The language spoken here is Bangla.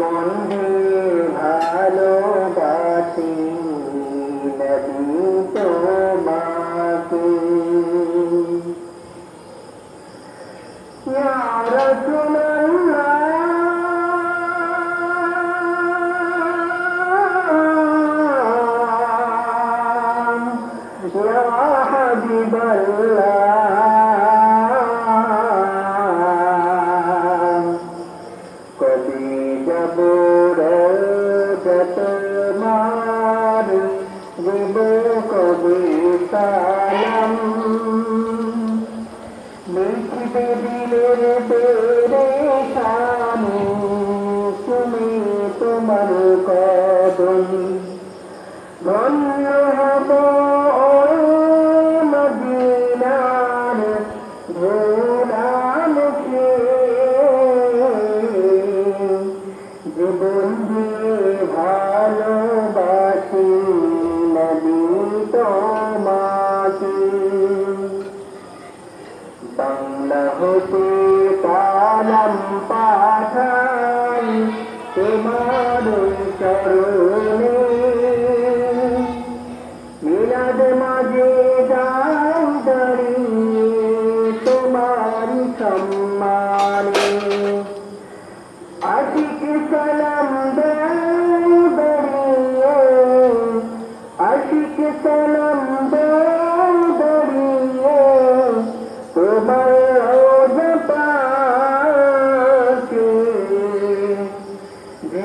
জীবন দিয়ে ভালোবাসি নবী তোমাকে ইয়া রাসূলুল্লাহ ইয়া রজত মার দেব কবি সালাম লিখবে দিলের পেরে শানি তুমি ধন্য হব হতে কালাম পাঠান তোমার চরণে।